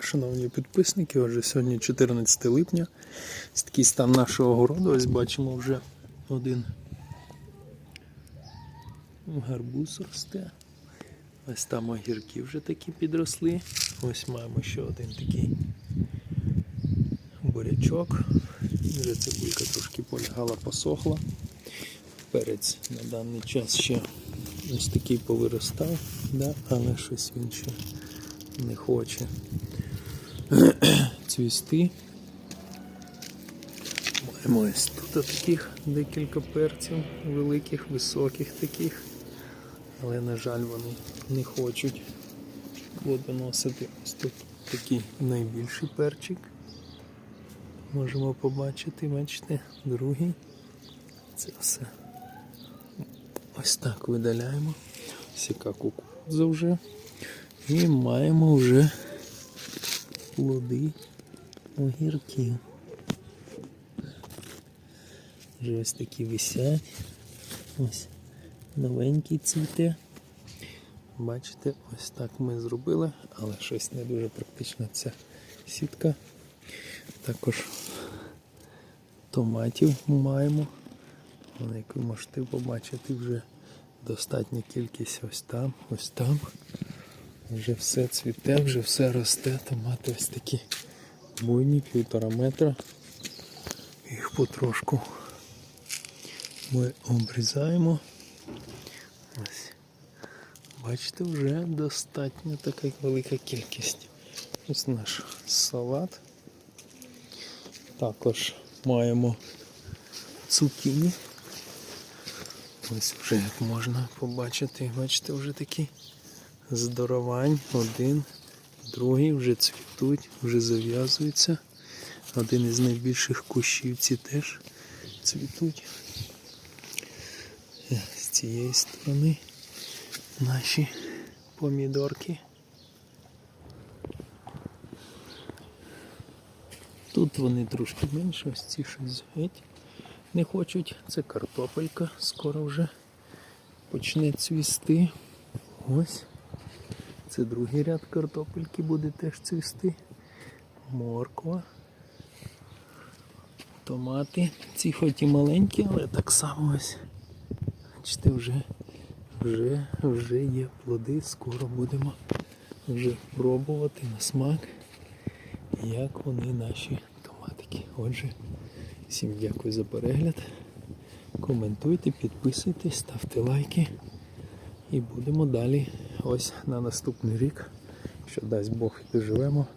Шановні підписники, отже, сьогодні 14 липня. Ось такий стан нашого городу. Ось бачимо вже один гарбуз росте. Ось там огірки вже такі підросли. Ось маємо ще один такий бурячок. Вже цибулька трошки полягала, посохла. Перець на даний час ще ось такий повиростав, да? але щось він ще не хоче цвісти. Маємо ось тут таких декілька перців, великих, високих таких, але, на жаль, вони не хочуть плодоносити. Ось тут такий найбільший перчик. Можемо побачити, бачите, другий. Це все. Ось так видаляємо. Ось яка кукурудза вже. І маємо вже плоди огірків. Вже ось такі висять. Ось новенький цвіте. Бачите, ось так ми зробили, але щось не дуже практична ця сітка. Також томатів маємо. Але, Як ви можете побачити, вже достатня кількість ось там, ось там. Вже все цвіте, вже все росте, томати ось такі буйні, півтора метра. Їх потрошку ми обрізаємо. Ось. Бачите, вже достатньо така велика кількість. Ось наш салат. Також маємо цукіні. Ось вже як можна побачити, бачите, вже такі здоровань. Один, другий вже цвітуть, вже зав'язуються. Один із найбільших кущів ці теж цвітуть. З цієї сторони наші помідорки. Тут вони трошки менше, ось ці щось геть не хочуть. Це картопелька, скоро вже почне цвісти. Ось. Це другий ряд картопельки буде теж цвісти. Морква. Томати. Ці хоч і маленькі, але так само ось. Бачите, вже, вже, вже є плоди, скоро будемо вже пробувати на смак, як вони наші томатики. Отже, всім дякую за перегляд. Коментуйте, підписуйтесь, ставте лайки. І будемо далі ось на наступний рік, що дасть Бог і доживемо.